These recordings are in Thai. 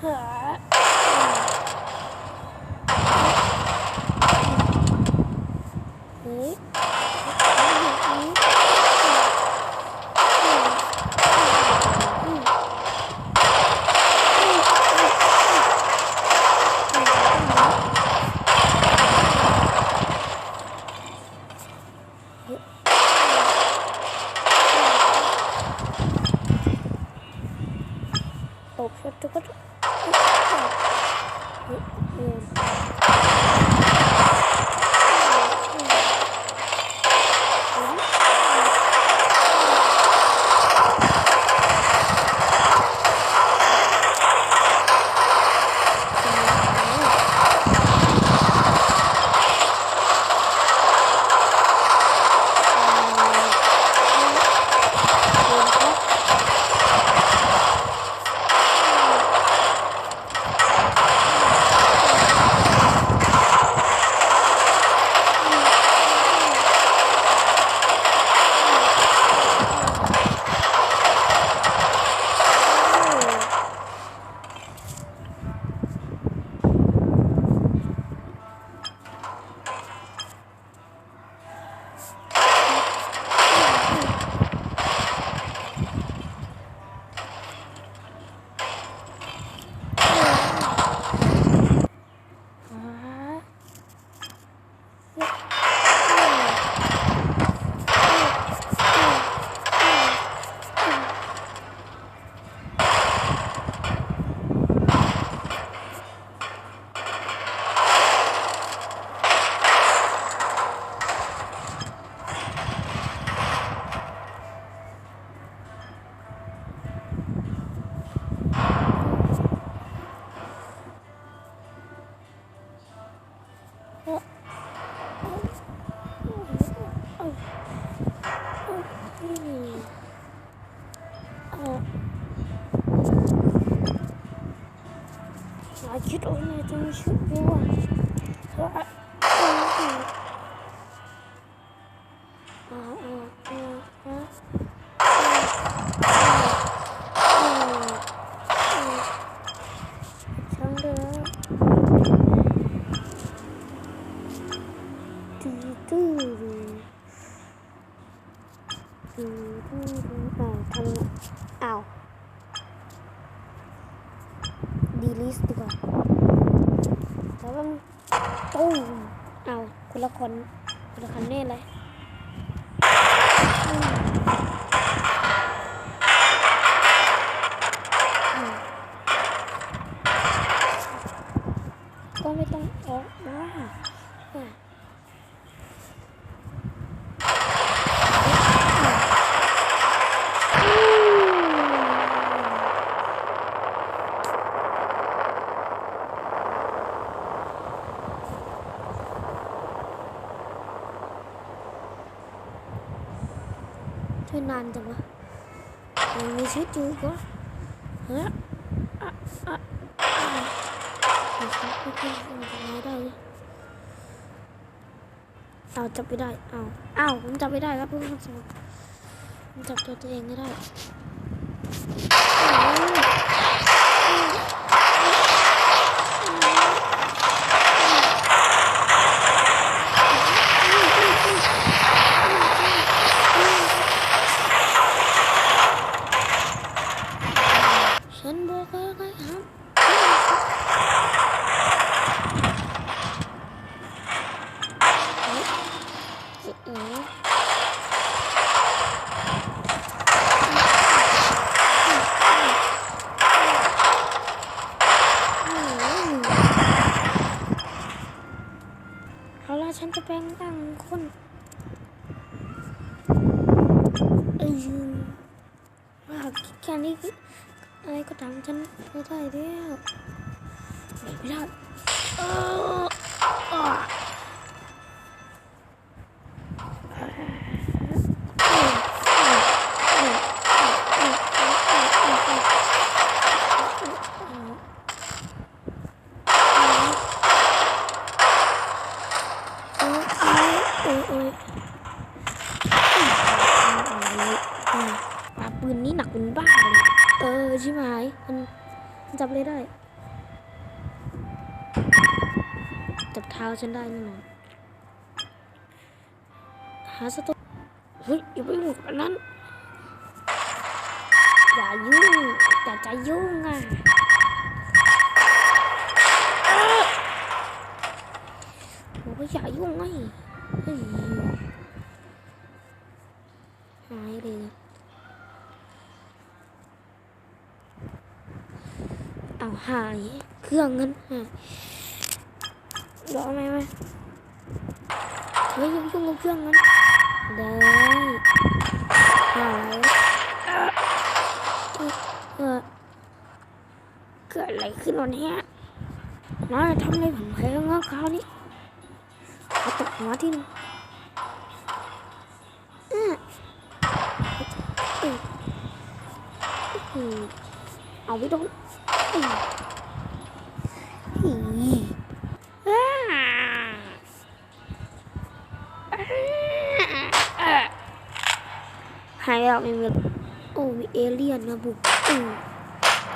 เหาชุดโอ้ยจะมีชุดด้วยอ่าอ่าอ่าอ่าช่างเด้อตื้อตื้อตื้อตื้ออ้าวทำอ้าว ดีลิสดีกว่าแล้วก็ ตุ้เอาคนละคนคนละคันแน่เลยอืมอืมก็ไม่ต้องออกมาอะอืม ช่วยนานจังวะ จูก็เฮ้ยอะอะอะเดี๋ยวครับไม่ขึ้นมันจะไม่ได้เลยเอาจับไม่ได้เอาเอ้าผมจับไม่ได้ครับเพื่อนสมผมจับตัวตัวเองไม่ได้ฉันบอกแล้วไงครับเฮ้ยเอ๊ะเอ๊ะเอาละฉันจะแปล งร่างคนเอ้ยว่าแค่นี้อะไรก็ตามฉันไม่ได้แล้วไม่ได้ หายมันจับเลยได้ จับเท้าฉันได้แน่นอนหาสตูเฮ้ยอย่าไปยุ่งอันนั้น อย่ายุ่งแต่ใจะยุ่งอะโอ้ยอย่ายุ่งไงเฮ้ย เอาหาย เครื่องเงินหายรอไหมไหมเฮ้ยอยังยุ่งกับเครื่องเงินได้หายเออเกิดอะไรขึ้นวันนี้น้อยทำอะไรผมแพ้งอคราวนี้เขาตกหัวที่นึงอ่เอาไปโดน อืมอีอ่าอ่าหายแล้วไม่มีโอ้มีเอเลี่ยนนะบุกอือ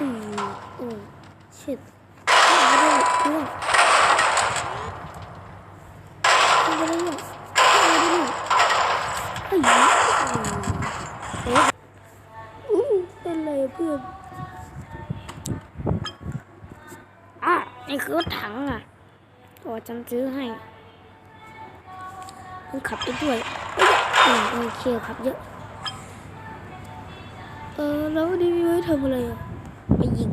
อือโอ้ชิดไม่ได้เพื่อน ตัวฉันซื้อให้มันขับได้ด้วยเอ้ยอืมโอเคขับเยอะ เออแล้วนี่มีไว้ทำอะไรอะไปยิง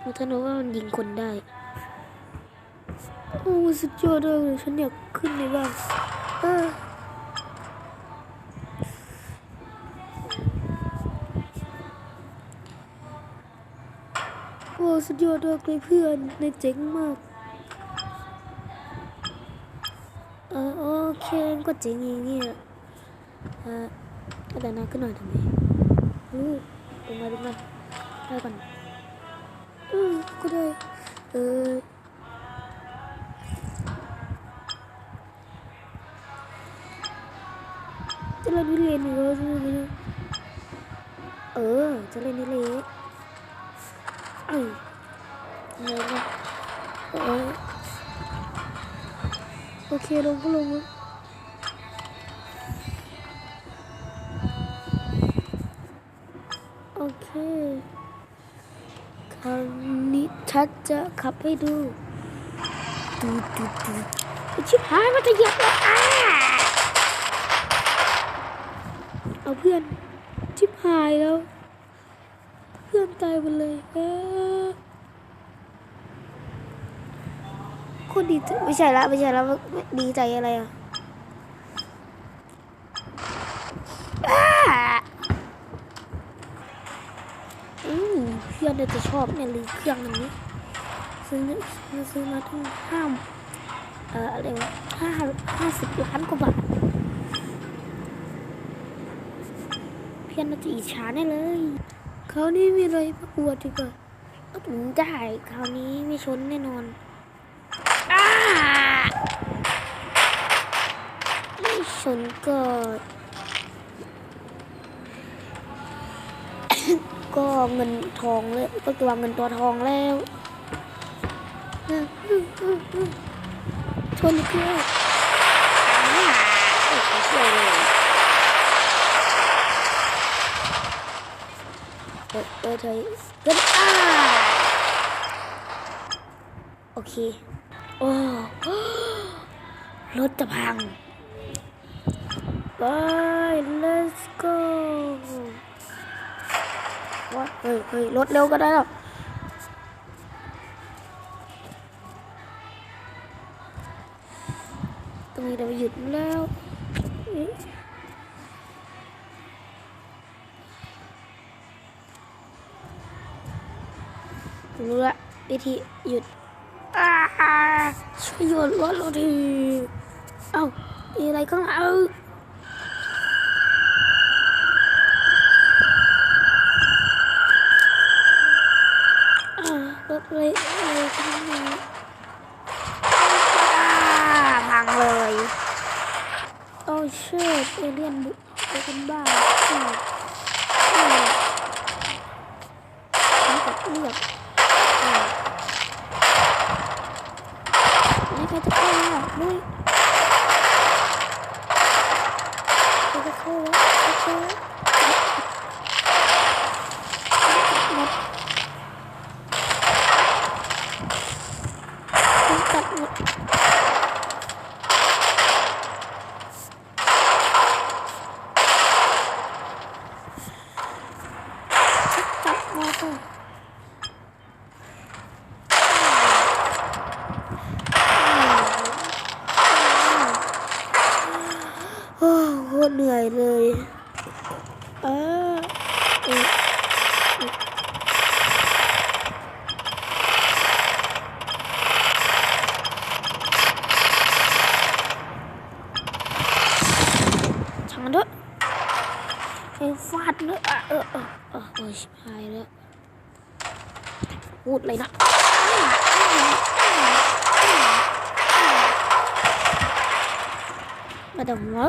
แล้วถ้ารู้ว่ามันยิงคนได้ โอ้สุดยอดเลยฉันอยากขึ้นในบ้านเออ โอ้สุดยอดเลยเพื่อนในเจ๋งมากเออโอเคนก็เจ๋งอย่างเงี้ยเออเอาแต่นาขึ้นหน่อยทำไมลูกลงมาลงมาได้ก่อนอืมก็ได้เออจะเล่นวิเลนหรอจะเล่นวิเลนเออจะเล่นวิเลน เอ้ยอะไรวะเออโอเคลงก็ลงวะโอเค คราวนี้ชัดจะขับให้ดูดูดูดูชิบหายมันจะเหยียบแล้วอ่าเอาเพื่อนชิบหายแล้ว เพื่อนตายหมดเลยเออโคนดีไม่ใช่ละไม่ใช่ละดีใจอะไรอะอืมเพื่อนน่าจะชอบเนี่ยเลยเครื่องอันนี้ซื้อซื้อซื้อมาทั้งห้าเอ่ออะไรวะห้าห้าสิบล้านกว่าบาทเพี้ยนน่าจะอิจฉาแน่เลยคราวนี้มีอะไรประกวดดีกว่าอืมได้คราวนี้ไม่ชนแน่นอนอ้าไม่ ชนก็ก็เงินทองเลยก็ตัวเงินตัวทองแล้วชนเพื่อ้โหเชี่ออเออเธอก็อ่าโอเค โอ้รถจะพัง let's go ว่าเฮ้ยเฮ้ยรถเร็วก็ได้หรอตรงนี้เราหยุดแล้วรู้ละวิธีหยุดช่วยหยุดรถเราที เอ้ามีอะไรข้างหลัง เชิดเอเลียนบุกไปกันบ้าเชิดเชิดนี่กับเลือกนี่ใครจะเข้าอะลุยใครจะเข้าวะใครจะ มันด้วยไอ้ฟาดเนอะเออเออเออเออโอ้ยชิบหายแล้วพูดเลยนะมาแต่หัว